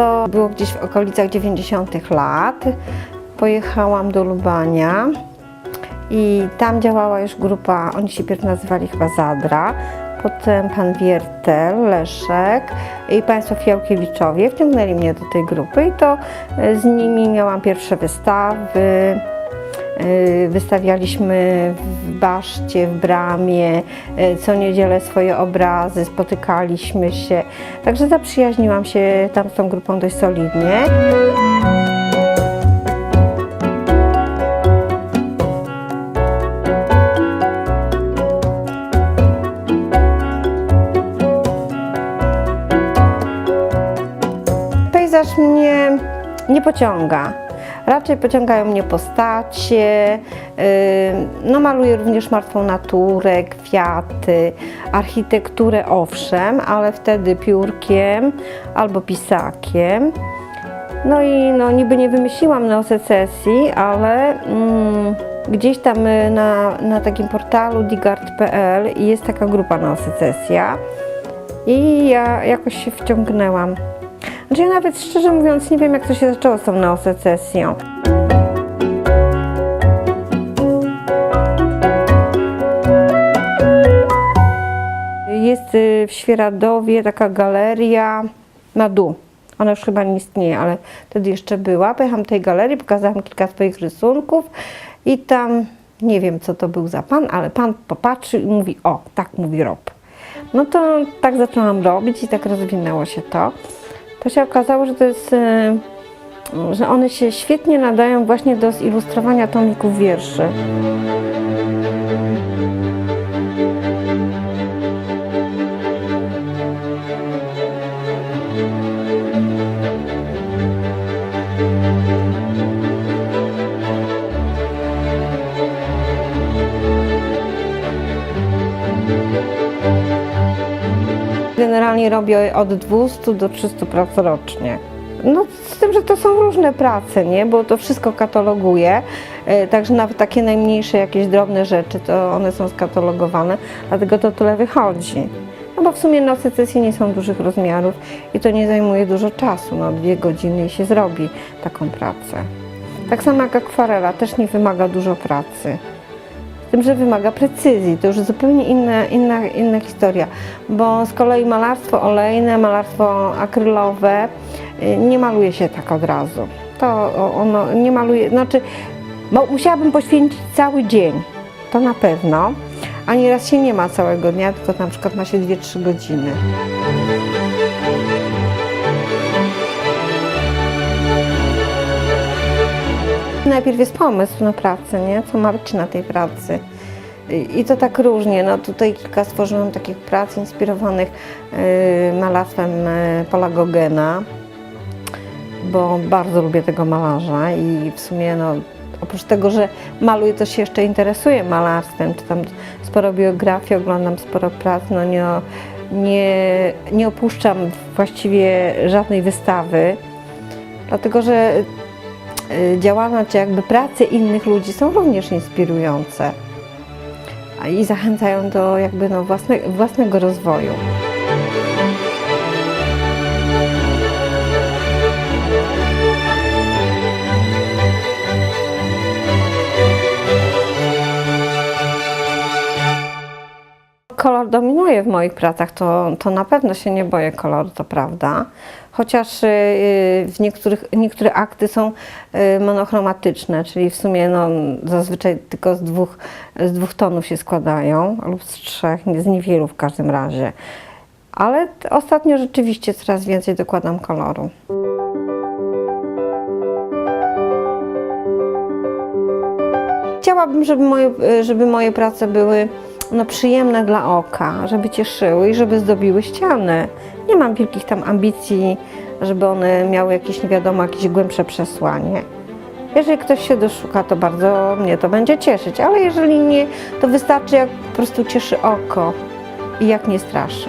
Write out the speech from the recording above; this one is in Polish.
to było gdzieś w okolicach 90 lat. Pojechałam do Lubania i tam działała już grupa, oni się pierw nazywali chyba Zadra, potem pan Wiertel, Leszek i państwo Fiałkiewiczowie wciągnęli mnie do tej grupy i to e, z nimi miałam pierwsze wystawy. E, Wystawialiśmy w baszcie, w bramie, e, co niedzielę swoje obrazy, spotykaliśmy się. Także zaprzyjaźniłam się tam z tą grupą dość solidnie. Pejzaż mnie nie pociąga. Raczej pociągają mnie postacie. yy, No, maluję również martwą naturę, kwiaty, architekturę owszem, ale wtedy piórkiem albo pisakiem. No i no, niby nie wymyśliłam neosecesji, ale mm, gdzieś tam y, na, na takim portalu digart.pl jest taka grupa neosecesja i ja jakoś się wciągnęłam. Znaczy ja nawet szczerze mówiąc nie wiem jak to się zaczęło z tą neosecesją. Jest y, w Świeradowie taka galeria Madu. Ona już chyba nie istnieje, ale wtedy jeszcze była. Pojechałam do tej galerii, pokazałam kilka swoich rysunków i tam nie wiem co to był za pan, ale pan popatrzył i mówi, o, tak mówi Rob. No to tak zaczęłam robić i tak rozwinęło się to. To się okazało, że to jest, y, że one się świetnie nadają właśnie do zilustrowania tomików wierszy. Generalnie robię od 200 do 300 prac rocznie. No z tym, że to są różne prace, nie? Bo to wszystko kataloguję, e, także nawet takie najmniejsze jakieś drobne rzeczy, to one są skatalogowane, dlatego to tyle wychodzi. No bo w sumie no, secesje nie są dużych rozmiarów i to nie zajmuje dużo czasu, no dwie godziny i się zrobi taką pracę. Tak samo jak akwarela, też nie wymaga dużo pracy. Z tym, że wymaga precyzji, to już zupełnie inna, inna, inna historia, bo z kolei malarstwo olejne, malarstwo akrylowe y, nie maluje się tak od razu. To ono nie maluje, znaczy, bo musiałabym poświęcić cały dzień, to na pewno, a nieraz się nie ma całego dnia, tylko na przykład ma się 2-3 godziny. Najpierw jest pomysł na pracę, nie? co ma być na tej pracy. I- to tak różnie. No tutaj kilka stworzyłam takich prac inspirowanych y, malarstwem y, Paula Gogena, bo bardzo lubię tego malarza i w sumie no, oprócz tego, że maluję, to się jeszcze interesuję malarstwem, czytam sporo biografii, oglądam sporo prac, no nie, nie, nie opuszczam właściwie żadnej wystawy, dlatego że y, działalność, jakby prace innych ludzi są również inspirujące i zachęcają do jakby no własne, własnego rozwoju. Kolor dominuje w moich pracach, to, to na pewno się nie boję koloru, to prawda. Chociaż y, w niektórych, niektóre akty są y, monochromatyczne, czyli w sumie no, zazwyczaj tylko z dwóch, z dwóch tonów się składają, lub z trzech, z niewielu w każdym razie. Ale ostatnio rzeczywiście coraz więcej dokładam koloru. Chciałabym, żeby moje, żeby moje prace były no, przyjemne dla oka, żeby cieszyły i żeby zdobiły ściany. Nie mam wielkich tam ambicji, żeby one miały jakieś, nie wiadomo, jakieś głębsze przesłanie. Jeżeli ktoś się doszuka, to bardzo mnie to będzie cieszyć, ale jeżeli nie, to wystarczy, jak po prostu cieszy oko i jak nie straszy.